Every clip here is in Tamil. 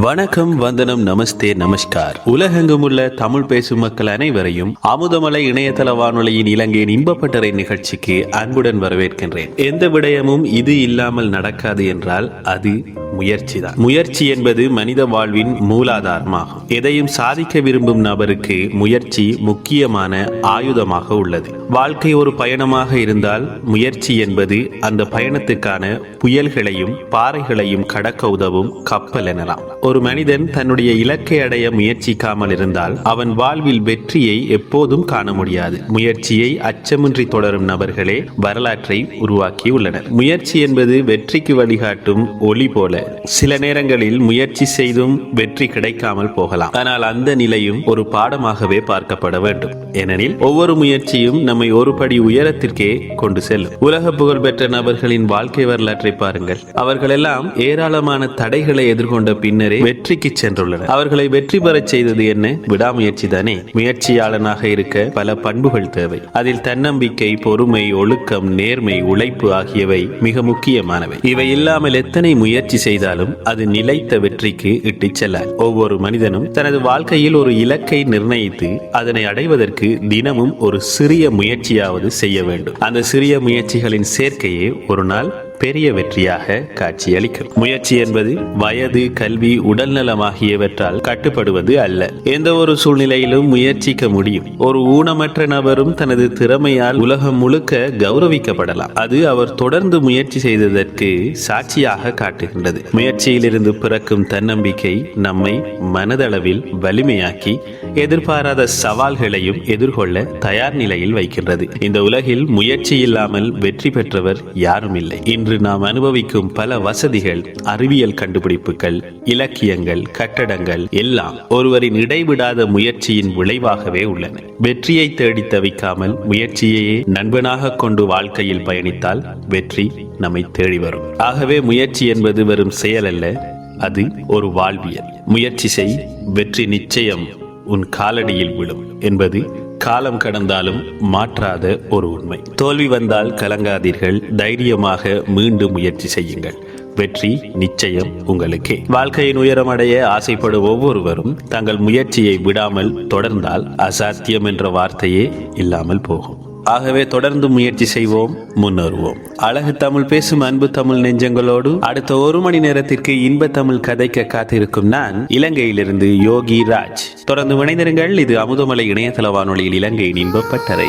வணக்கம் வந்தனம் நமஸ்தே நமஸ்கார். உலகெங்கும் உள்ள தமிழ் பேசும் மக்கள் அனைவரையும் அமுதமலை இணையதள வானொலியின் இலங்கையின் இன்பப்பட்டறை நிகழ்ச்சிக்கு அன்புடன் வரவேற்கின்றேன். எந்த விடயமும் இது இல்லாமல் நடக்காது என்றால் அது முயற்சி தான் முயற்சி என்பது மனித வாழ்வின் மூலாதாரமாகும். எதையும் சாதிக்க விரும்பும் நபருக்கு முயற்சி முக்கியமான ஆயுதமாக உள்ளது. வாழ்க்கை ஒரு பயணமாக இருந்தால் முயற்சி என்பது அந்த பயணத்துக்கான புயல்களையும் பாறைகளையும் கடக்க உதவும் கப்பல் எனலாம். ஒரு மனிதன் தன்னுடைய இலக்கை அடைய முயற்சிக்காமல் இருந்தால் அவன் வாழ்வில் வெற்றியை எப்போதும் காண முடியாது. முயற்சியை அச்சமின்றி தொடரும் நபர்களே வரலாற்றை உருவாக்கியுள்ளனர் முயற்சி என்பது வெற்றிக்கு வழிகாட்டும் ஒளி போல. சில நேரங்களில் முயற்சி செய்தும் வெற்றி கிடைக்காமல் போகலாம். ஆனால் அந்த நிலையும் ஒரு பாடமாகவே பார்க்கப்பட வேண்டும். ஏனெனில் ஒவ்வொரு முயற்சியும் நம்மை ஒரு படி உயரத்திற்கே கொண்டு செல்லும். உலக புகழ்பெற்ற நபர்களின் வாழ்க்கை வரலாற்றை பாருங்கள். அவர்களெல்லாம் ஏராளமான தடைகளை எதிர்கொண்ட பின்னரே வெற்றிக்கு சென்றுள்ளனர். அவர்களை வெற்றி பெறச் செய்தது என்ன? விடாமுயற்சி தானே. முயற்சியாளனாக இருக்க பல பண்புகள் தேவை. அதில் தன்னம்பிக்கை பொறுமை ஒழுக்கம் நேர்மை உழைப்பு ஆகியவை மிக முக்கியமானவை. இவை இல்லாமல் எத்தனை முயற்சி செய்தாலும் அது நிலைத்த வெற்றிக்கு இட்டுச் செல்லாது. ஒவ்வொரு மனிதனும் தனது வாழ்க்கையில் ஒரு இலக்கை நிர்ணயித்து அதனை அடைவதற்கு தினமும் ஒரு சிறிய முயற்சியாவது செய்ய வேண்டும். அந்த சிறிய முயற்சிகளின் சேர்க்கையே ஒரு நாள் பெரிய வெற்றியாக காட்சியளிக்கும். முயற்சி என்பது வயது கல்வி உடல்நலம் ஆகியவற்றால் கட்டுப்படுவது அல்ல. எந்த ஒரு சூழ்நிலையிலும் முயற்சிக்க முடியும். ஒரு ஊனமற்ற நபரும் தனது திறமையால் உலகம் முழுக்க கௌரவிக்கப்படலாம். அது அவர் தொடர்ந்து முயற்சி செய்ததற்கு சாட்சியாக காட்டுகின்றது. முயற்சியிலிருந்து பிறக்கும் தன்னம்பிக்கை நம்மை மனதளவில் வலிமையாக்கி எதிர்பாராத சவால்களையும் எதிர்கொள்ள தயார் நிலையில் வைக்கின்றது. இந்த உலகில் முயற்சி இல்லாமல் வெற்றி பெற்றவர் யாரும் இல்லை. இன்று நாம் அனுபவிக்கும் பல வசதிகள் அறிவியல் கண்டுபிடிப்புகள் இலக்கியங்கள் கட்டடங்கள் எல்லாம் ஒருவரின் இடைவிடாத முயற்சியின் விளைவாகவே உள்ளன. வெற்றியை தேடி தவிக்காமல் முயற்சியையே நண்பனாக கொண்டு வாழ்க்கையில் பயணித்தால் வெற்றி நம்மை தேடி வரும். ஆகவே முயற்சி என்பது வெறும் செயல் அல்ல அது ஒரு வாழ்வியல். முயற்சி செய் வெற்றி நிச்சயம் உன் காலடியில் விழும் என்பது காலம் கடந்தாலும் மாற்றாத ஒரு உண்மை. தோல்வி வந்தால் கலங்காதீர்கள். தைரியமாக மீண்டும் முயற்சி செய்யுங்கள். வெற்றி நிச்சயம் உங்களுக்கே. வாழ்க்கையின் உயரம் அடைய ஆசைப்படும் ஒவ்வொருவரும் தங்கள் முயற்சியை விடாமல் தொடர்ந்தால் அசாத்தியம் என்ற வார்த்தையே இல்லாமல் போகும். ஆகவே தொடர்ந்து முயற்சி செய்வோம் முன்னேறுவோம். அழகு தமிழ் பேசும் அன்பு தமிழ் நெஞ்சங்களோடு அடுத்த ஒரு மணி நேரத்திற்கு இன்ப தமிழ் கதைக்க காத்திருக்கும் நான் இலங்கையிலிருந்து யோகி ராஜ். தொடர்ந்து இணைந்திருங்கள் இது அமுதமலை இணையதள வானொலியில் இலங்கையின் இன்பப்பட்டறை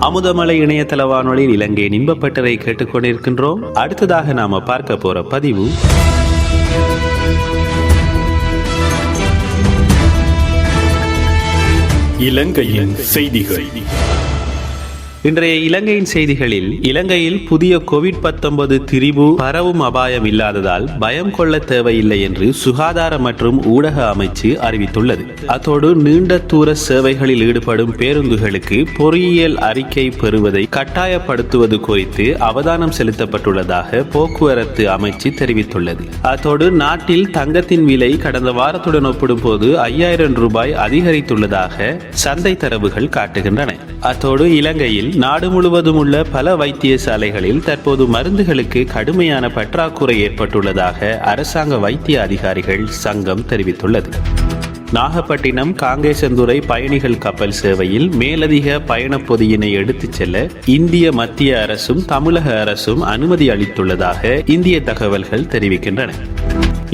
அமுதமலை இணையதள வானொலியில் இலங்கையின் இன்பப்பட்டறை கேட்டுக்கொண்டிருக்கின்றோம். அடுத்ததாக நாம பார்க்க போற பதிவு. இலங்கையின் செய்திகள். இன்றைய இலங்கையின் செய்திகளில் இலங்கையில் புதிய கோவிட் 19 திரிபு பரவும் அபாயம் இல்லாததால் பயம் கொள்ள தேவையில்லை என்று சுகாதார மற்றும் ஊடக அமைச்சு அறிவித்துள்ளது. அத்தோடு நீண்ட தூர சேவைகளில் ஈடுபடும் பேருந்துகளுக்கு பொறியியல் அறிக்கை பெறுவதை கட்டாயப்படுத்துவது குறித்து அவதானம் செலுத்தப்பட்டுள்ளதாக போக்குவரத்து அமைச்சு தெரிவித்துள்ளது. அத்தோடு நாட்டில் தங்கத்தின் விலை கடந்த வாரத்துடன் ஒப்பிடும்போது ஐயாயிரம் ரூபாய் அதிகரித்துள்ளதாக சந்தை தரவுகள் காட்டுகின்றன. அத்தோடு இலங்கையில் நாடு முழுவதும் உள்ள பல வைத்தியசாலைகளில் தற்போது மருந்துகளுக்கு கடுமையான பற்றாக்குறை ஏற்பட்டுள்ளதாக அரசாங்க வைத்திய அதிகாரிகள் சங்கம் தெரிவித்துள்ளது. நாகப்பட்டினம் காங்கேசந்துறை பயணிகள் கப்பல் சேவையில் மேலதிக பயணப் பொதியினை எடுத்துச் செல்ல இந்திய மத்திய அரசும் தமிழக அரசும் அனுமதி அளித்துள்ளதாக இந்திய தகவல்கள் தெரிவிக்கின்றன.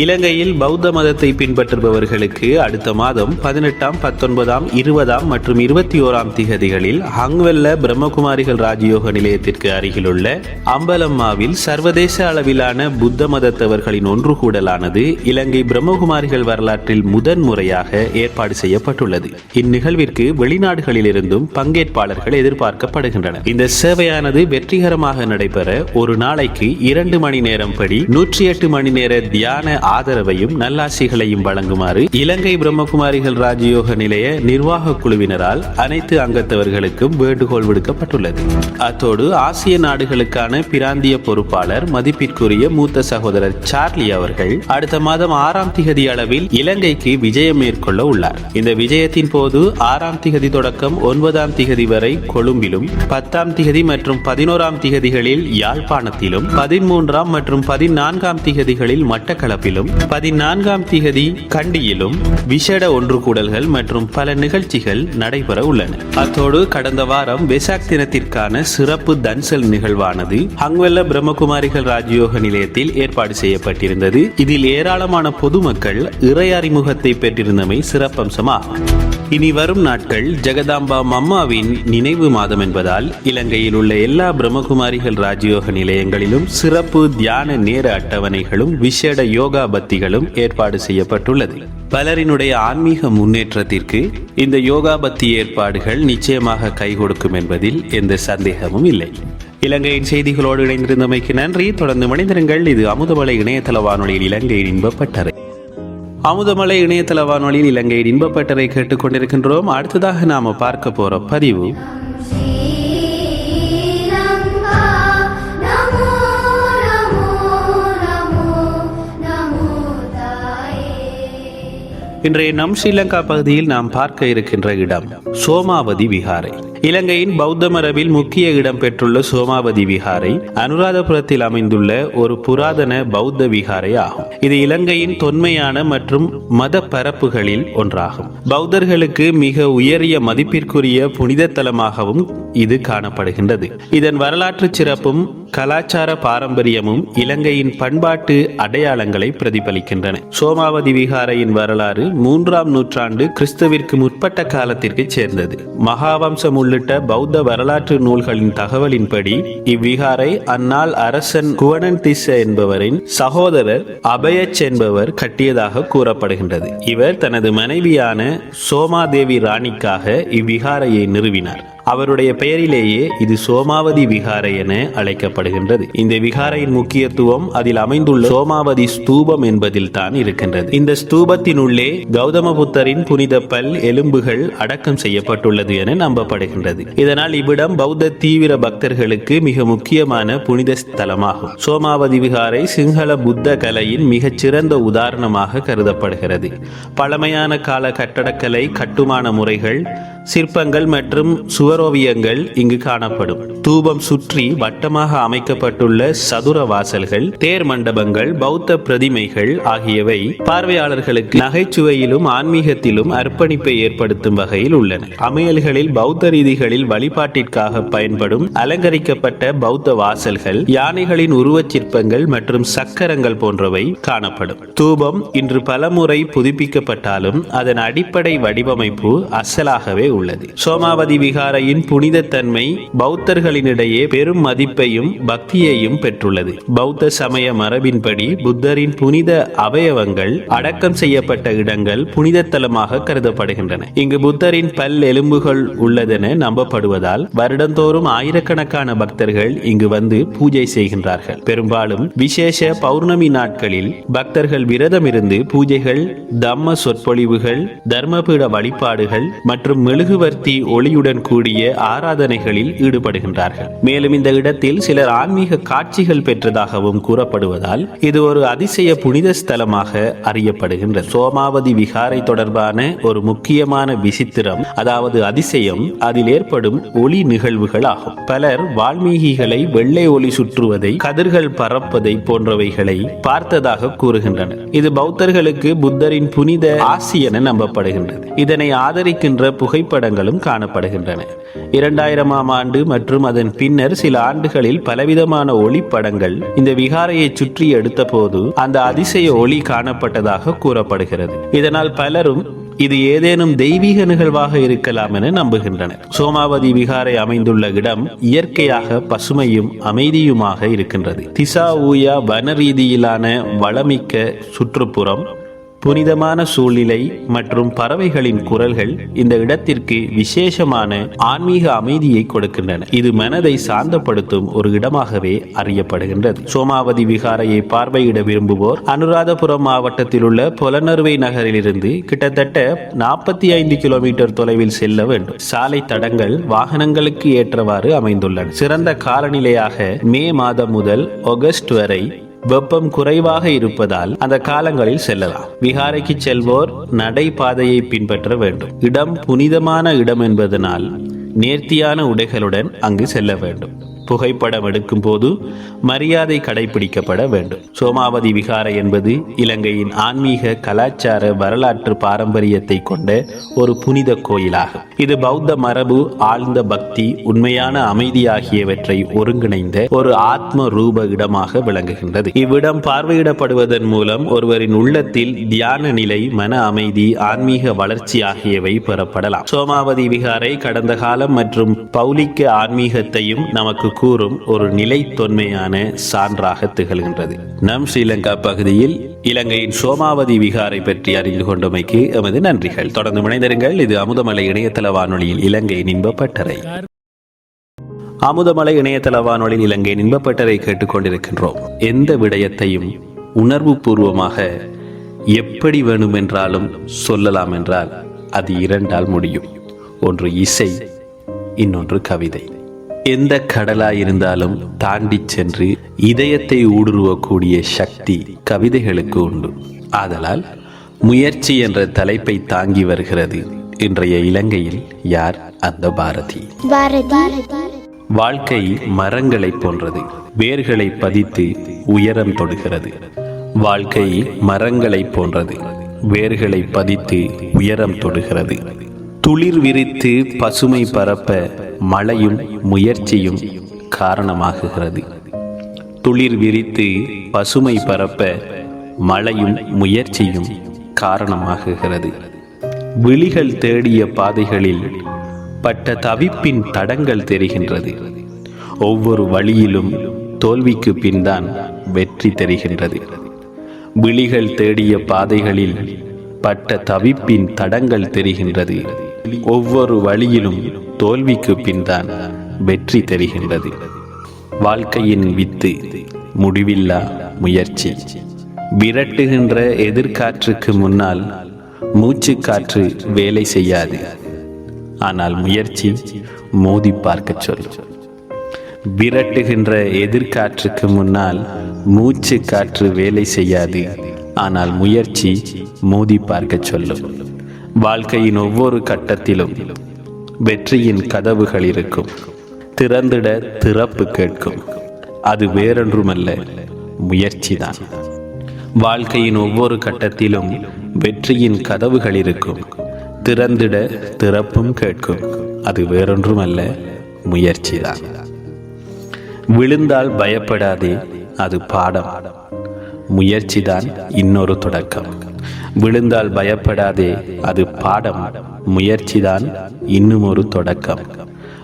இலங்கையில் பௌத்த மதத்தை பின்பற்றுபவர்களுக்கு அடுத்த மாதம் பதினெட்டாம் பத்தொன்பதாம் இருபதாம் மற்றும் இருபத்தி ஓராம் திகதிகளில் ஹங்வெல்ல பிரம்மகுமாரிகள் ராஜயோக நிலையத்திற்கு அருகிலுள்ள அம்பலம்மாவில் சர்வதேச அளவிலான புத்த மதத்தவர்களின் ஒன்று கூடலானது இலங்கை பிரம்மகுமாரிகள் வரலாற்றில் முதன் முறையாக ஏற்பாடு செய்யப்பட்டுள்ளது. இந்நிகழ்விற்கு வெளிநாடுகளிலிருந்தும் பங்கேற்பாளர்கள் எதிர்பார்க்கப்படுகின்றனர். இந்த சேவையானது வெற்றிகரமாக நடைபெற ஒரு நாளைக்கு இரண்டு மணி நேரம் படி நூற்றி எட்டு மணி நேர தியான ஆதரவையும் நல்லாசிகளையும் வழங்குமாறு இலங்கை பிரம்மகுமாரிகள் ராஜயோக நிலைய நிர்வாக குழுவினரால் அனைத்து அங்கத்தவர்களுக்கும் வேண்டுகோள் விடுக்கப்பட்டுள்ளது. அத்தோடு ஆசிய நாடுகளுக்கான பிராந்திய பொறுப்பாளர் மதிப்பிற்குரிய மூத்த சகோதரர் சார்லி அவர்கள் அடுத்த மாதம் ஆறாம் திகதி அளவில் இலங்கைக்கு விஜயம் மேற்கொள்ள உள்ளார். இந்த விஜயத்தின் போது ஆறாம் திகதி தொடக்கம் ஒன்பதாம் திகதி வரை கொழும்பிலும் பத்தாம் திகதி மற்றும் பதினோராம் திகதிகளில் யாழ்ப்பாணத்திலும் பதிமூன்றாம் மற்றும் பதினான்காம் திகதிகளில் மட்டக்களப்பிலும் பகுதியிலும் பதினான்காம் திகதி கண்டியிலும் விசேட ஒன்று கூடல்கள் மற்றும் பல நிகழ்ச்சிகள் நடைபெற உள்ளன. அத்தோடு கடந்த வாரம் வெசாக் தினத்திற்கான சிறப்பு தன்சல் நிகழ்வானது ஹங்வெல்ல பிரம்மகுமாரிகள் ராஜயோக நிலையத்தில் ஏற்பாடு செய்யப்பட்டிருந்தது. இதில் ஏராளமான பொதுமக்கள் இறை அறிமுகத்தை பெற்றிருந்தமை சிறப்பம்சமாகும். இனி வரும் நாட்கள் ஜெகதாம்பா மம்மாவின் நினைவு மாதம் என்பதால் இலங்கையில் உள்ள எல்லா பிரம்மகுமாரிகள் ராஜயோக நிலையங்களிலும் சிறப்பு தியான நேர அட்டவணைகளும் விசேட யோகா பத்திகளும் ஏற்பாடு செய்யப்பட்டுள்ளது. பலரினுடைய ஆன்மீக முன்னேற்றத்திற்கு இந்த யோகா பத்தி ஏற்பாடுகள் நிச்சயமாக கை கொடுக்கும் என்பதில் எந்த சந்தேகமும் இல்லை. இலங்கையின் செய்திகளோடு இணைந்திருந்தமைக்கு நன்றி. தொடர்ந்து மனிதர்கள் இது அமுதமலை இணையதள வானொலியில் இலங்கையின் இன்பப்பட்டறை அமுதமலை இணையதள வானொலியில் இலங்கையின் இன்பப்பட்டரை கேட்டுக்கொண்டிருக்கின்றோம். அடுத்ததாக நாம பார்க்க போற பதிவு இன்றைய நம் ஸ்ரீலங்கா பகுதியில் நாம் பார்க்க இருக்கின்ற இடம் சோமாவதி விகாரை இலங்கையின் பௌத்த மரபில் முக்கிய இடம் பெற்றுள்ள சோமாவதி விகாரை அனுராதபுரத்தில் அமைந்துள்ள ஒரு புராதன பௌத்த விகாரை ஆகும். இது இலங்கையின் தொன்மையான மற்றும் மத பரப்புகளில் ஒன்றாகும். பௌத்தர்களுக்கு மிக உயரிய மதிப்பிற்குரிய புனித தலமாகவும் இது காணப்படுகின்றது. இதன் வரலாற்று சிறப்பும் கலாச்சார பாரம்பரியமும் இலங்கையின் பண்பாட்டு அடையாளங்களை பிரதிபலிக்கின்றன. சோமாவதி விகாரையின் வரலாறு மூன்றாம் நூற்றாண்டு கிறிஸ்துவிற்கு முற்பட்ட காலத்திற்கு சேர்ந்தது. மகாவம்சம் உள்ளிட்ட பௌத்த வரலாற்று நூல்களின் தகவலின்படி இவ்விகாரை அந்நாள் அரசன் குவனன்திஸ்ஸ என்பவரின் சகோதரர் அபயச் என்பவர் கட்டியதாக கூறப்படுகின்றது. இவர் தனது மனைவியான சோமாதேவி ராணிக்காக இவ்விகாரையை நிறுவினார். அவருடைய பெயரிலேயே இது சோமாவதி விகாரை என அழைக்கப்படுகின்றது. இந்த விகாரையின் முக்கியத்துவம் அதில் அமைந்துள்ள சோமாவதி ஸ்தூபம் என்பதில் தான் இருக்கின்றது. இந்த ஸ்தூபத்தின் உள்ளே கௌதம புத்தரின் புனித பல் எலும்புகள் அடக்கம் செய்யப்பட்டுள்ளது என நம்பப்படுகின்றது. இதனால் இவ்விடம் பௌத்த தீவிர பக்தர்களுக்கு மிக முக்கியமான புனித ஸ்தலமாகும். சோமாவதி விகாரை சிங்கள புத்த கலையின் மிகச்சிறந்த உதாரணமாக கருதப்படுகிறது. பழமையான கால கட்டடக்கலை கட்டுமான முறைகள் சிற்பங்கள் மற்றும் சுவரோவியங்கள் இங்கு காணப்படும். தூபம் சுற்றி வட்டமாக அமைக்கப்பட்டுள்ள சதுர வாசல்கள் தேர் மண்டபங்கள் பௌத்த பிரதிமைகள் ஆகியவை பார்வையாளர்களுக்கு நகைச்சுவையிலும் ஆன்மீகத்திலும் அர்ப்பணிப்பை ஏற்படுத்தும் வகையில் உள்ளன. அமையல்களில் பௌத்த ரீதிகளில் வழிபாட்டிற்காக பயன்படும் அலங்கரிக்கப்பட்ட பௌத்த வாசல்கள் யானைகளின் உருவச் சிற்பங்கள் மற்றும் சக்கரங்கள் போன்றவை காணப்படும். தூபம் இன்று பலமுறை புதுப்பிக்கப்பட்டாலும் அதன் அடிப்படை வடிவமைப்பு அசலாகவே உள்ளது. சோமாவதி விகாரையின் புனிதத்தன்மை பௌத்தர்களினிடையே பெரும் மதிப்பையும் பக்தியையும் பெற்றுள்ளது. பௌத்த சமய மரபின்படி புத்தரின் புனித அவயவங்கள் அடக்கம் செய்யப்பட்ட இடங்கள் புனித தலமாக கருதப்படுகின்றன. இங்கு புத்தரின் பல் எலும்புகள் உள்ளதென நம்பப்படுவதால் வருடந்தோறும் ஆயிரக்கணக்கான பக்தர்கள் இங்கு வந்து பூஜை செய்கின்றார்கள். பெரும்பாலும் விசேஷ பௌர்ணமி நாட்களில் பக்தர்கள் விரதமிருந்து பூஜைகள் தம்ம சொற்பொழிவுகள் தர்மபீட வழிபாடுகள் மற்றும் மெழுகுவர்த்தி ஒளியுடன் கூடிய ஆராதனைகளில் ஈடுபடுகின்றார்கள். மேலும் இந்த இடத்தில் சிலர் ஆன்மீக காட்சிகள் பெற்றதாகவும் கூறப்படுவதால் இது ஒரு அதிசய புனித ஸ்தலமாக அறியப்படுகின்றது. சோமாவதி விகாரை தொடர்பான ஒரு முக்கியமான விசித்திரம் அதாவது அதிசயம் அதில் ஏற்படும் ஒளி நிகழ்வுகள் ஆகும் பலர் வால்மீகிகளை வெள்ளை ஒளி சுற்றுவதை கதிர்கள் பறப்பதை போன்றவைகளை பார்த்ததாக கூறுகின்றனர். இது பௌத்தர்களுக்கு புத்தரின் புனித ஆசி என நம்பப்படுகின்றது. இதனை ஆதரிக்கின்ற புகைப்படங்களும் காணப்படுகின்றன. இரண்டாயிரமாம் ஆண்டு மற்றும் அதன் பின்னர் சில ஆண்டுகளில் பலவிதமான ஒளிப்படங்கள் இந்த விகாரையை சுற்றி எடுத்தபோது அந்த அதிசய ஒளி காணப்பட்டதாக கூறப்படுகிறது. இதனால் பலரும் இது ஏதேனும் தெய்வீக நிகழ்வாக இருக்கலாம் என நம்புகின்றனர். சோமாவதி விகாரை அமைந்துள்ள இடம் இயற்கையாக பசுமையும் அமைதியுமாக இருக்கின்றது. திசா ஊயா வன ரீதியிலான வளமிக்க சுற்றுப்புறம் புனிதமான சூழ்நிலை மற்றும் பறவைகளின் குரல்கள் இந்த இடத்திற்கு விசேஷமான ஆன்மீக அமைதியை கொடுக்கின்றன. இது மனதை சாந்தப்படுத்தும் ஒரு இடமாகவே அறியப்படுகின்றது. சோமாவதி விகாரையை பார்வையிட விரும்புவோர் அனுராதபுரம் மாவட்டத்தில் உள்ள புலனறுவை நகரிலிருந்து கிட்டத்தட்ட நாற்பத்தி ஐந்து கிலோமீட்டர் தொலைவில் செல்ல வேண்டும். சாலை தடங்கள் வாகனங்களுக்கு ஏற்றவாறு அமைந்துள்ளன. சிறந்த காலநிலையாக மே மாதம் முதல் ஆகஸ்ட் வரை வெப்பம் குறைவாக இருப்பதால் அந்த காலங்களில் செல்லலாம். விகாரைக்கு செல்வோர் நடைபாதையை பின்பற்ற வேண்டும். இடம் புனிதமான இடம் என்பதனால் நேர்த்தியான உடைகளுடன் அங்கு செல்ல வேண்டும். புகைப்படம் எடுக்கும் போது மரியாதை கடைபிடிக்கப்பட வேண்டும். சோமாவதி விகார என்பது இலங்கையின் ஆன்மீக கலாச்சார வரலாற்று பாரம்பரியத்தை கொண்ட ஒரு புனித கோயிலாகும். இது பௌத்த மரபு ஆழ்ந்த பக்தி உண்மையான அமைதி ஆகியவற்றை ஒருங்கிணைந்த ஒரு ஆத்ம ரூப இடமாக விளங்குகின்றது. இவ்விடம் பார்வையிடப்படுவதன் மூலம் ஒருவரின் உள்ளத்தில் தியான நிலை மன அமைதி ஆன்மீக வளர்ச்சி ஆகியவை பெறப்படலாம். சோமாவதி விகாரை கடந்த காலம் மற்றும் பௌலிக்க ஆன்மீகத்தையும் நமக்கு கூறும் ஒரு நிலைத்தொன்மையான சான்றாக திகழ்கின்றது. நம் ஸ்ரீலங்கா பகுதியில் இலங்கையின் சோமாவதி விகாரை பற்றி அறிந்து கொண்டமைக்கு எமது நன்றிகள். தொடர்ந்து இணைந்திருங்கள். இது அமுதமலை இணையதள வானொலியில் இலங்கை இன்பப்பட்டறை அமுதமலை இணையதள வானொலியில் இலங்கை இன்பப்பட்டறை கேட்டுக்கொண்டிருக்கின்றோம் எந்த விடயத்தையும் உணர்வு பூர்வமாக எப்படி வேணுமென்றாலும் சொல்லலாம் என்றால் அது இரண்டால் முடியும். ஒன்று இசை இன்னொன்று கவிதை. எந்த கடலாயிருந்தாலும் தாண்டிச் சென்று இதயத்தை ஊடுருவக்கூடிய சக்தி கவிதைகளுக்கு உண்டு. ஆதலால் முயற்சி என்ற தலைப்பை தாங்கி வருகிறது இன்றைய இலங்கையில் யார் அந்த பாரதி? பாரதி. வாழ்க்கை மரங்களைப் போன்றது. வேர்களை பதித்து உயரம் தொடுகிறது. வாழ்க்கை மரங்களைப் போன்றது. வேர்களை பதித்து உயரம் தொடுகிறது. துளிர் விரித்து பசுமை பரப்ப மழையும் முயற்சியும் காரணமாகுகிறது. துளிர் விரித்து பசுமை பரப்ப மழையும் முயற்சியும் காரணமாகுகிறது. விழிகள் தேடிய பாதைகளில் பட்ட தவிப்பின் தடங்கள் தெரிகின்றது. ஒவ்வொரு வழியிலும் தோல்விக்கு பின்தான் வெற்றி தெரிகின்றது. விழிகள் தேடிய பாதைகளில் பட்ட தவிப்பின் தடங்கள் தெரிகின்றது. ஒவ்வொரு வழியிலும் தோல்விக்கு பின்தான் வெற்றி தெரிகின்றது. வாழ்க்கையின் வித்து முடிவில்லா முயற்சி. விரட்டுகின்ற எதிர்காற்றுக்கு முன்னால் மூச்சு காற்று வேலை செய்யாது. ஆனால் முயற்சி மோதி பார்க்க சொல்லும் விரட்டுகின்ற எதிர்காற்றுக்கு முன்னால் மூச்சு காற்று வேலை செய்யாது. ஆனால் முயற்சி மோதி பார்க்கச் சொல்லும். வாழ்க்கையின் ஒவ்வொரு கட்டத்திலும் வெற்றியின் கதவுகள் இருக்கும். திறந்திட திறப்பு கேட்கும். அது வேறொன்றுமல்ல முயற்சிதான். வாழ்க்கையின் ஒவ்வொரு கட்டத்திலும் வெற்றியின் கதவுகள் இருக்கும். திறந்திட திறப்பும் கேட்கும். அது வேறொன்றுமல்ல முயற்சிதான். விழுந்தால் பயப்படாதே அது பாடம். முயற்சிதான் இன்னொரு தொடக்கம். விழுந்தால் பயப்படாதே. அது பாடம். முயற்சிதான் இன்னும் ஒரு தொடக்கம்.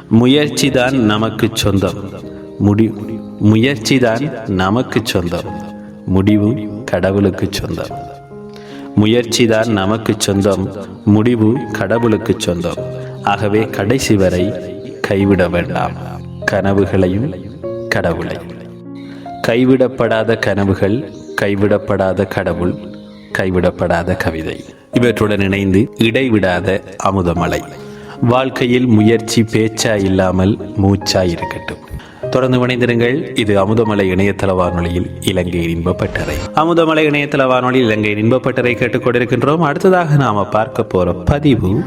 முயற்சிதான் நமக்கு சொந்தம். முடி முயற்சிதான் நமக்கு சொந்தம். முடிவு கடவுளுக்கு சொந்தம். முயற்சிதான் நமக்கு சொந்தம். முடிவு கடவுளுக்கு சொந்தம். ஆகவே கடைசி வரை கைவிட வேண்டாம். கனவுகளையும் கடவுளை. கைவிடப்படாத கனவுகள் கைவிடப்படாத கடவுள் கைவிடப்படாத கவிதை. இவற்றுடன் இணைந்து இடைவிடாத அமுதமலை. வாழ்க்கையில் முயற்சி பேச்சா இல்லாமல் மூச்சா இருக்கட்டும். தொடர்ந்து இணைந்திருங்கள். இது அமுதமலை இணையதள வானொலியில் இலங்கை இன்பப்பட்டறை அமுதமலை இணையதள வானொலி இலங்கை இன்பப்பட்டறை கேட்டுக்கொண்டிருக்கின்றோம் அடுத்ததாக நாம பார்க்க போற பதிவு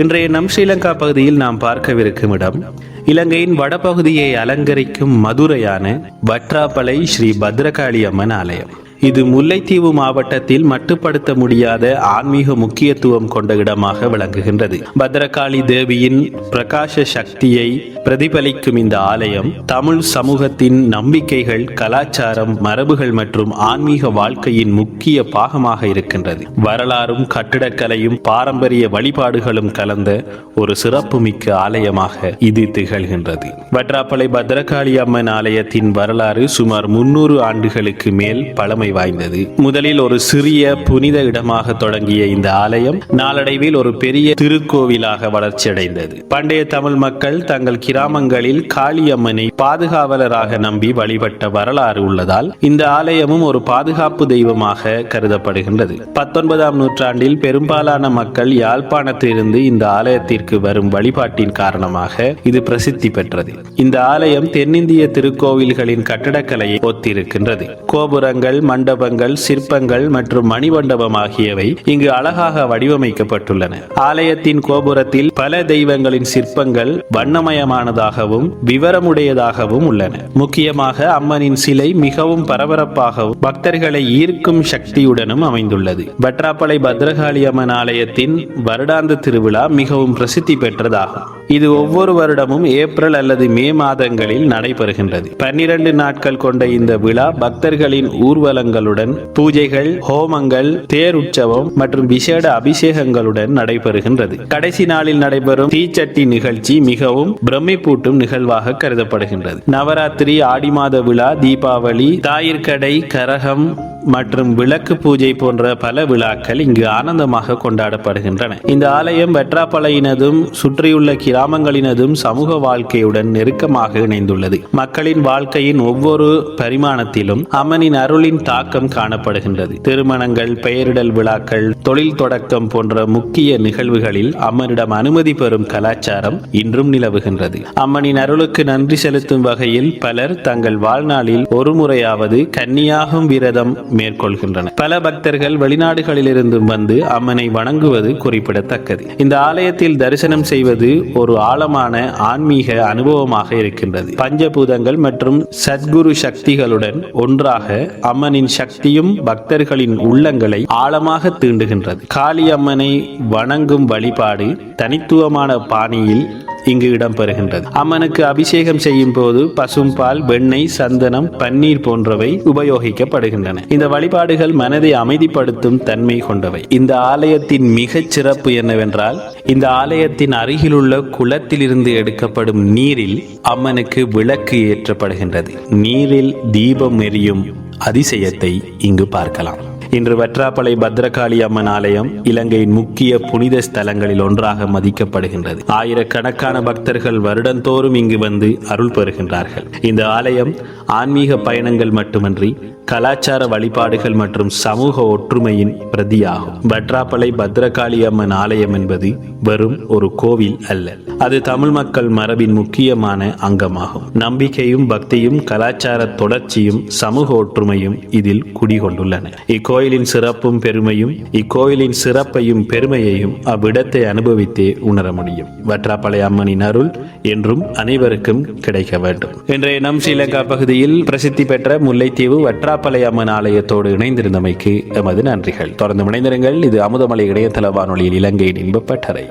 இன்றைய நம் ஸ்ரீலங்கா பகுதியில் நாம் பார்க்கவிருக்கும் இடம் இலங்கையின் வடபகுதியை அலங்கரிக்கும் மதுரையான வற்றாப்பளை ஸ்ரீ பத்ரகாளி அம்மன் ஆலயம். இது முல்லைத்தீவு மாவட்டத்தில் மட்டுப்படுத்த முடியாத ஆன்மீக முக்கியத்துவம் கொண்ட இடமாக விளங்குகின்றது. பத்ரகாளி தேவியின் பிரகாச சக்தியை பிரதிபலிக்கும் இந்த ஆலயம் தமிழ் சமூகத்தின் நம்பிக்கைகள் கலாச்சாரம் மரபுகள் மற்றும் ஆன்மீக வாழ்க்கையின் முக்கிய பாகமாக இருக்கின்றது. வரலாறும் கட்டிடக்கலையும் பாரம்பரிய வழிபாடுகளும் கலந்த ஒரு சிறப்புமிக்க ஆலயமாக இது திகழ்கின்றது. வற்றாப்பளை பத்ரகாளி அம்மன் ஆலயத்தின் வரலாறு சுமார் முன்னூறு ஆண்டுகளுக்கு மேல் பழமை வாய்ந்தது. முதலில் ஒரு சிறிய புனித இடமாக தொடங்கிய இந்த ஆலயம் நாளடைவில் ஒரு பெரிய திருக்கோவிலாக வளர்ச்சியடைந்தது. பண்டைய தமிழ் மக்கள் தங்கள் கிராமங்களில் காளியம்மனை பாதுகாவலராக நம்பி வழிபட்ட வரலாறு உள்ளதால் இந்த ஆலயமும் ஒரு பாதுகாப்பு தெய்வமாக கருதப்படுகின்றது. பத்தொன்பதாம் நூற்றாண்டில் பெரும்பாலான மக்கள் யாழ்ப்பாணத்திலிருந்து இந்த ஆலயத்திற்கு வரும் வழிபாட்டின் காரணமாக இது பிரசித்தி பெற்றது. இந்த ஆலயம் தென்னிந்திய திருக்கோவில்களின் கட்டடக்கலையை ஒத்திருக்கின்றது. கோபுரங்கள் மண் மண்டபங்கள் சிற்பங்கள் மற்றும் மணிமண்டபம் ஆகியவை இங்கு அழகாக வடிவமைக்கப்பட்டுள்ளன. ஆலயத்தின் கோபுரத்தில் பல தெய்வங்களின் சிற்பங்கள் வண்ணமயமானதாகவும் விவரமுடையதாகவும் உள்ளன. முக்கியமாக அம்மனின் சிலை மிகவும் பரபரப்பாகவும் பக்தர்களை ஈர்க்கும் சக்தியுடனும் அமைந்துள்ளது. பட்ராப்பளை பத்ரகாளி அம்மன் ஆலயத்தின் வருடாந்த திருவிழா மிகவும் பிரசித்தி பெற்றதாகும். இது ஒவ்வொரு வருடமும் ஏப்ரல் அல்லது மே மாதங்களில் நடைபெறுகின்றது. பன்னிரண்டு நாட்கள் கொண்ட இந்த விழா பக்தர்களின் ஊர்வலங்களுடன் பூஜைகள் ஹோமங்கள் தேர் உற்சவம் மற்றும் விசேட அபிஷேகங்களுடன் நடைபெறுகின்றது. கடைசி நாளில் நடைபெறும் தீச்சட்டி நிகழ்ச்சி மிகவும் பிரமிப்பூட்டும் நிகழ்வாக கருதப்படுகின்றது. நவராத்திரி ஆடி மாத விழா தீபாவளி தாயிற்கடை கரகம் மற்றும் விளக்கு பூஜை போன்ற பல விழாக்கள் இங்கு ஆனந்தமாக கொண்டாடப்படுகின்றன. இந்த ஆலயம் வெற்றாப்பளையினதும் சுற்றியுள்ள கிராமங்களினதும் சமூக வாழ்க்கையுடன் நெருக்கமாக இணைந்துள்ளது. மக்களின் வாழ்க்கையின் ஒவ்வொரு பரிமாணத்திலும் அம்மனின் அருளின் தாக்கம் காணப்படுகின்றது. திருமணங்கள் பெயரிடல் விழாக்கள் தொழில் தொடக்கம் போன்ற முக்கிய நிகழ்வுகளில் அம்மனிடம் அனுமதி பெறும் கலாச்சாரம் இன்றும் நிலவுகின்றது. அம்மனின் அருளுக்கு நன்றி செலுத்தும் வகையில் பலர் தங்கள் வாழ்நாளில் ஒரு முறையாவது கன்னியாகும் விரதம் மேற்கொள்கின்றனர் பல பக்தர்கள் வெளிநாடுகளிலிருந்தும் வந்து அம்மனை வணங்குவது குறிப்பிடத்தக்கது. இந்த ஆலயத்தில் தரிசனம் செய்வது ஒரு ஆழமான ஆன்மீக அனுபவமாக இருக்கின்றது. பஞ்சபூதங்கள் மற்றும் சத்குரு சக்திகளுடன் ஒன்றாக அம்மனின் சக்தியும் பக்தர்களின் உள்ளங்களை ஆழமாக தீண்டுகின்றது. காளி அம்மனை வணங்கும் வழிபாடு தனித்துவமான பாணியில் இங்கு இடம்பெறுகின்றது. அம்மனுக்கு அபிஷேகம் செய்யும் போது பசும்பால் வெண்ணெய் சந்தனம் பன்னீர் போன்றவை உபயோகிக்கப்படுகின்றன. இந்த வழிபாடுகள் மனதை அமைதிப்படுத்தும் தன்மை கொண்டவை. இந்த ஆலயத்தின் மிகச் சிறப்பு என்னவென்றால் இந்த ஆலயத்தின் அருகிலுள்ள குளத்திலிருந்து எடுக்கப்படும் நீரில் அம்மனுக்கு விளக்கு ஏற்றப்படுகின்றது. நீரில் தீபம் எரியும் அதிசயத்தை இங்கு பார்க்கலாம். இன்று வற்றாப்பளை பத்ரகாளி அம்மன் ஆலயம் இலங்கையின் முக்கிய புனித ஸ்தலங்களில் ஒன்றாக மதிக்கப்படுகின்றது. ஆயிரக்கணக்கான பக்தர்கள் வருடந்தோறும் இங்கு வந்து அருள் பெறுகின்றார்கள். இந்த ஆலயம் ஆன்மீக பயணங்கள் மட்டுமன்றி கலாச்சார வழிபாடுகள் மற்றும் சமூக ஒற்றுமையின் பிரதியாகும். பட்ராப்பளை பத்ரகாளி அம்மன் ஆலயம் என்பது வெறும் ஒரு கோவில் அல்ல. அது தமிழ் மக்கள் மரபின் முக்கியமான அங்கமாகும். நம்பிக்கையும் பக்தியும் கலாச்சார தொடர்ச்சியும் சமூக ஒற்றுமையும் இதில் குடிகொண்டுள்ளன. இக்கோயிலின் சிறப்பும் பெருமையும் இக்கோயிலின் சிறப்பையும் பெருமையையும் அவ்விடத்தை அனுபவித்தே உணர முடியும். வற்றாப்பளை அம்மனின் அருள் என்றும் அனைவருக்கும் கிடைக்க வேண்டும். இன்றைய நம் ஸ்ரீலங்கா பகுதியில் பிரசித்தி பெற்ற முல்லைத்தீவு வற்றாப்பளை அம்மன் ஆலயத்தோடு இணைந்திருந்தமைக்கு எமது நன்றிகள். தொடர்ந்து இணைந்திருங்கள். இது அமுதமலை இணையதள வானொலியில் இலங்கையின் இன்பப்பட்டறை.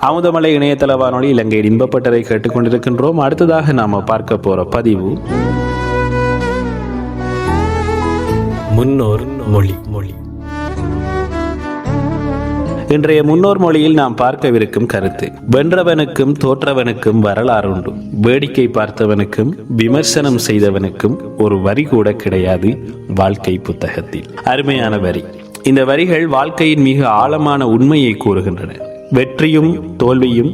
அமுதமலை இணையதள வானொலி இலங்கையின் இன்பப்பட்டறை கேட்டுக்கொண்டிருக்கின்றோம். அடுத்ததாக நாம பார்க்க போற பதிவு முன்னோர் மொழி. மொழி இன்றைய முன்னோர் மொழியில் நாம் பார்க்கவிருக்கும் கருத்து வென்றவனுக்கும் தோற்றவனுக்கும் வரலாறு உண்டு வேடிக்கை பார்த்தவனுக்கும் விமர்சனம் செய்தவனுக்கும் ஒரு வரி கூட கிடையாது வாழ்க்கை புத்தகத்தில். அருமையான வரி. இந்த வரிகள் வாழ்க்கையின் மிக ஆழமான உண்மையை கூறுகின்றன. வெற்றியும் தோல்வியும்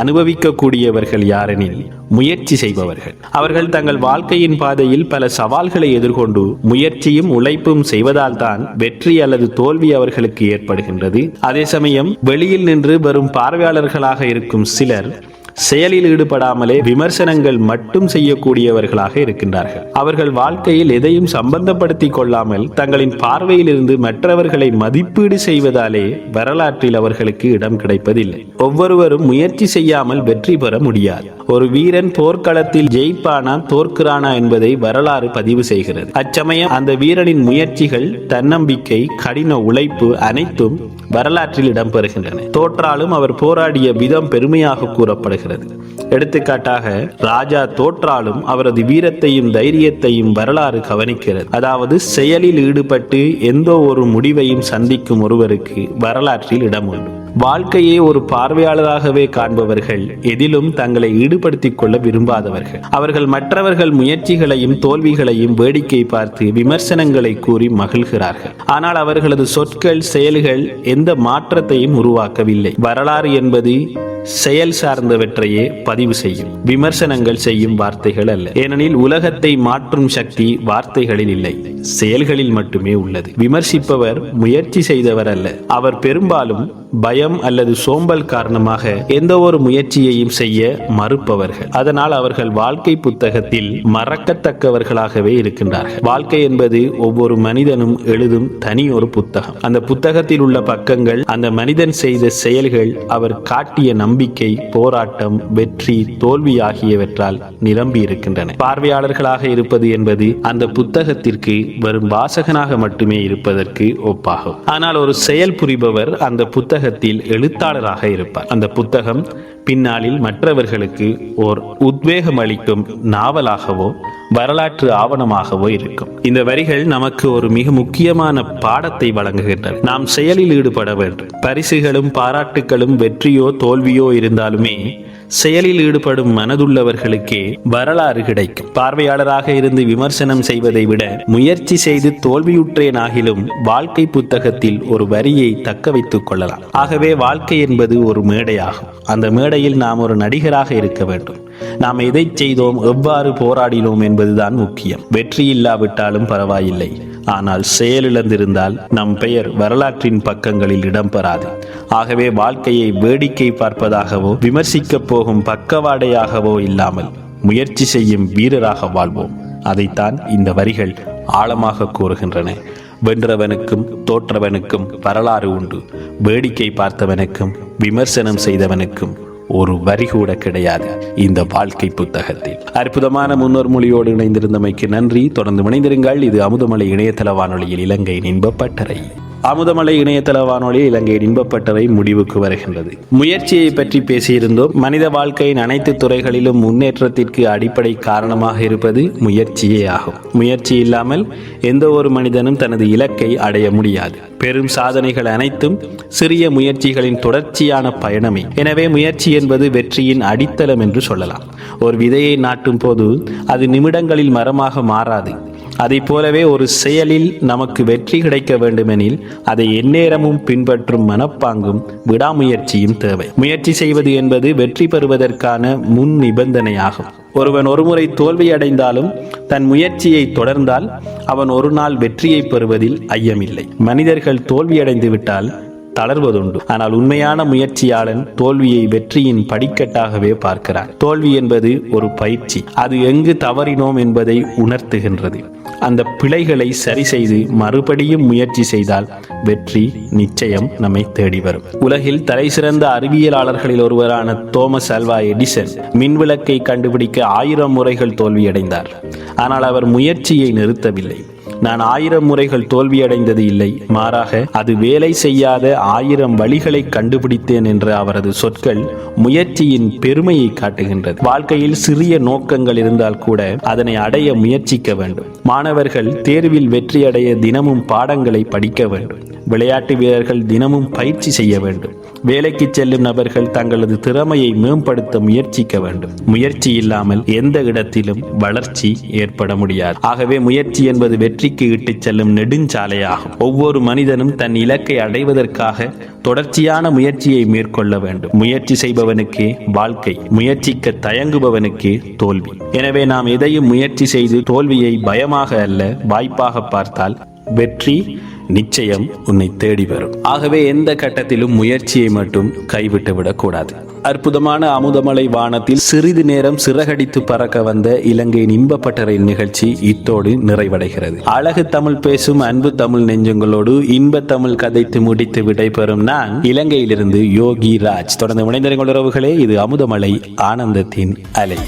அனுபவிக்கக்கூடியவர்கள் யாரெனில் முயற்சி செய்பவர்கள். அவர்கள் தங்கள் வாழ்க்கையின் பாதையில் பல சவால்களை எதிர்கொண்டு முயற்சியும் உழைப்பும் செய்வதால் தான் வெற்றி அல்லது தோல்வி அவர்களுக்கு ஏற்படுகின்றது. அதே சமயம் வெளியில் நின்று வரும் பார்வையாளர்களாக இருக்கும் சிலர் செயலில் ஈடுபடாமலே விமர்சனங்கள் மட்டும் செய்யக்கூடியவர்களாக இருக்கின்றார்கள். அவர்கள் வாழ்க்கையில் எதையும் சம்பந்தப்படுத்திக் கொள்ளாமல் தங்களின் பார்வையிலிருந்து மற்றவர்களை மதிப்பீடு செய்வதாலே வரலாற்றில் அவர்களுக்கு இடம் கிடைப்பதில்லை. ஒவ்வொருவரும் முயற்சி செய்யாமல் வெற்றி பெற முடியாது. ஒரு வீரன் போர்க்களத்தில் ஜெயிப்பானா தோற்கிறானா என்பதை வரலாறு பதிவு செய்கிறது. அச்சமயம் அந்த வீரனின் முயற்சிகள் தன்னம்பிக்கை கடின உழைப்பு அனைத்தும் வரலாற்றில் இடம்பெறுகின்றன. தோற்றாலும் அவர் போராடிய விதம் பெருமையாக கூறப்படுகிறது. எடுத்துக்காட்டாக ராஜா தோற்றாலும் அவரது வீரத்தையும் தைரியத்தையும் வரலாறு கவனிக்கிறது. அதாவது செயலில் ஈடுபட்டு எந்த ஒரு முடிவையும் சந்திக்கும் ஒருவருக்கு வரலாற்றில் இடம் உண்டு வாழ்க்கையை ஒரு பார்வையாளராகவே காண்பவர்கள் எதிலும் தங்களை ஈடுபடுத்திக் கொள்ள விரும்பாதவர்கள். அவர்கள் மற்றவர்கள் முயற்சிகளையும் தோல்விகளையும் வேடிக்கை பார்த்து விமர்சனங்களை கூறி மகிழ்கிறார்கள். ஆனால் அவர்களது சொற்கள் செயல்கள் எந்த மாற்றத்தையும் உருவாக்கவில்லை. வரலாறு என்பது செயல் சார்ந்தவற்றையே பதிவு செய்யும். விமர்சனங்கள் செய்யும் வார்த்தைகள் அல்ல. ஏனெனில் உலகத்தை மாற்றும் சக்தி வார்த்தைகளில் இல்லை. செயல்களில் மட்டுமே உள்ளது. விமர்சிப்பவர் முயற்சி செய்தவர் அல்ல. அவர் பெரும்பாலும் பயம் பயம் அல்லது சோம்பல் காரணமாக எந்த ஒரு முயற்சியையும் செய்ய மறுப்பவர்கள். அதனால் அவர்கள் வாழ்க்கை புத்தகத்தில் மறக்கத்தக்கவர்களாகவே இருக்கின்றார்கள். வாழ்க்கை என்பது ஒவ்வொரு மனிதனும் எழுதும் தனி ஒரு புத்தகம். அந்த புத்தகத்தில் உள்ள பக்கங்கள் அந்த மனிதன் செய்த செயல்கள் அவர் காட்டிய நம்பிக்கை போராட்டம் வெற்றி தோல்வி ஆகியவற்றால் நிரம்பி இருக்கின்றன. பார்வையாளர்களாக இருப்பது என்பது அந்த புத்தகத்திற்கு வரும் வாசகனாக மட்டுமே இருப்பதற்கு ஒப்பாகும். ஆனால் ஒரு செயல் புரிபவர் அந்த புத்தகத்தில் எழுத்தாளராக இருப்பார். அந்த புத்தகம் பின்னாளில் மற்றவர்களுக்கு ஓர் உத்வேகம் அளிக்கும் நாவலாகவோ வரலாற்று ஆவணமாகவோ இருக்கும். இந்த வரிகள் நமக்கு ஒரு மிக முக்கியமான பாடத்தை வழங்குகின்றன. நாம் செயலில் ஈடுபட வேண்டும். பரிசுகளும் பாராட்டுகளும் வெற்றியோ தோல்வியோ இருந்தாலுமே செயலில் ஈடுபடும் மனதுள்ளவர்களுக்கே வரலாறு கிடைக்கும். பார்வையாளராக இருந்து விமர்சனம் செய்வதை விட முயற்சி செய்து தோல்வியுற்றேன் ஆகிலும் வாழ்க்கை புத்தகத்தில் ஒரு வரியை தக்க வைத்துக் கொள்ளலாம். ஆகவே வாழ்க்கை என்பது ஒரு மேடையாகும். அந்த மேடையில் நாம் ஒரு நடிகராக இருக்க வேண்டும். நாம் எதை செய்தோம் எவ்வாறு போராடினோம் என்பதுதான் முக்கியம். வெற்றி இல்லாவிட்டாலும் பரவாயில்லை. ஆனால் செயலிழந்திருந்தால் நம் பெயர் வரலாற்றின் பக்கங்களில் இடம்பெறாது. ஆகவே வாழ்க்கையை வேடிக்கை பார்ப்பதாகவோ விமர்சிக்கப் போகும் பக்கவாடையாகவோ இல்லாமல் முயற்சி செய்யும் வீரராக வாழ்வோம். அதைத்தான் இந்த வரிகள் ஆழமாக கூறுகின்றன. வென்றவனுக்கும் தோற்றவனுக்கும் வரலாறு உண்டு. வேடிக்கை பார்த்தவனுக்கும் விமர்சனம் செய்தவனுக்கும் ஒரு வரி கூட கிடையாது இந்த வாழ்க்கை புத்தகத்தில். அற்புதமான முன்னோர் மொழியோடு இணைந்திருந்தமைக்கு நன்றி. தொடர்ந்து இணைந்திருங்கள். இது அமுதமலை இணையதள வானொலியில் இலங்கையின் இன்பப்பட்டறை அமுதமலை இணையதள வானொலி இலங்கையின் இன்பப்பட்டவை முடிவுக்கு வருகின்றது. முயற்சியை பற்றி பேசியிருந்தோம். மனித வாழ்க்கையின் அனைத்து துறைகளிலும் முன்னேற்றத்திற்கு அடிப்படை காரணமாக இருப்பது முயற்சியே ஆகும். முயற்சி இல்லாமல் எந்த ஒரு மனிதனும் தனது இலக்கை அடைய முடியாது. பெரும் சாதனைகள் அனைத்தும் சிறிய முயற்சிகளின் தொடர்ச்சியான பயணமே. எனவே முயற்சி என்பது வெற்றியின் அடித்தளம் என்று சொல்லலாம். ஒரு விதையை நாட்டும் போது அது நிமிடங்களில் மரமாக மாறாது. அதை போலவே ஒரு செயலில் நமக்கு வெற்றி கிடைக்க வேண்டுமெனில் அதை எந்நேரமும் பின்பற்றும் மனப்பாங்கும் விடாமுயற்சியும் தேவை. முயற்சி செய்வது என்பது வெற்றி பெறுவதற்கான முன் நிபந்தனையாகும். ஒருவன் ஒருமுறை தோல்வியடைந்தாலும் தன் முயற்சியை தொடர்ந்தால் அவன் ஒரு நாள் வெற்றியை பெறுவதில் ஐயமில்லை. மனிதர்கள் தோல்வியடைந்து விட்டால் தளர்வதுண்டு. ஆனால் உண்மையான முயற்சியாளன் தோல்வியை வெற்றியின் படிக்கட்டாகவே பார்க்கிறான். தோல்வி என்பது ஒரு பயிற்சி. அது எங்கு தவறினோம் என்பதை உணர்த்துகின்றது. அந்த பிழைகளை சரி செய்து மறுபடியும் முயற்சி செய்தால் வெற்றி நிச்சயம் நம்மை தேடி வரும். உலகில் தலைசிறந்த அறிவியலாளர்களில் ஒருவரான தோமஸ் அல்வா எடிசன் மின்விளக்கை கண்டுபிடிக்க ஆயிரம் முறைகள் தோல்வியடைந்தார். ஆனால் அவர் முயற்சியை நிறுத்தவில்லை. நான் ஆயிரம் முறைகள் தோல்வியடைந்தது இல்லை. மாறாக அது வேலை செய்யாத ஆயிரம் வழிகளை கண்டுபிடித்தேன் என்ற அவரது சொற்கள் முயற்சியின் பெருமையை காட்டுகின்றது. வாழ்க்கையில் சிறிய நோக்கங்கள் இருந்தால் கூட அதனை அடைய முயற்சிக்க வேண்டும். மாணவர்கள் தேர்வில் வெற்றியடைய தினமும் பாடங்களை படிக்க வேண்டும். விளையாட்டு வீரர்கள் தினமும் பயிற்சி செய்ய வேண்டும். வேலைக்கு செல்லும் நபர்கள் தங்களது திறமையை மேம்படுத்த முயற்சிக்க வேண்டும். முயற்சி இல்லாமல் எந்த இடத்திலும் வளர்ச்சி ஏற்பட முடியாது. ஆகவே முயற்சி என்பது வெற்றிக்கு இட்டுச் செல்லும் நெடுஞ்சாலையாகும். ஒவ்வொரு மனிதனும் தன் இலக்கை அடைவதற்காக தொடர்ச்சியான முயற்சியை மேற்கொள்ள வேண்டும். முயற்சி செய்பவனுக்கே வாழ்க்கை முயற்சிக்க தயங்குபவனுக்கே தோல்வி. எனவே நாம் எதையும் முயற்சி செய்து தோல்வியை பயமாக அல்ல வாய்ப்பாக பார்த்தால் வெற்றி நிச்சயம் உன்னை தேடி வரும். ஆகவே எந்த கட்டத்திலும் முயற்சியை மட்டும் கைவிட்டு விடக்கூடாது அற்புதமான அமுதமலை வானத்தில் சிறிது நேரம் சிறகடித்து பறக்க வந்த இலங்கையின் இன்பப்பட்டறை நிகழ்ச்சி இத்தோடு நிறைவடைகிறது. அழகு தமிழ் பேசும் அன்பு தமிழ் நெஞ்சங்களோடு இன்ப தமிழ் கதைத்து முடித்து விடைபெறும் நான் இலங்கையிலிருந்து யோகி ராஜ். தொடர்ந்து இணைந்திருங்கள் உறவுகளே இது அமுதமலை ஆனந்தத்தின் அலை.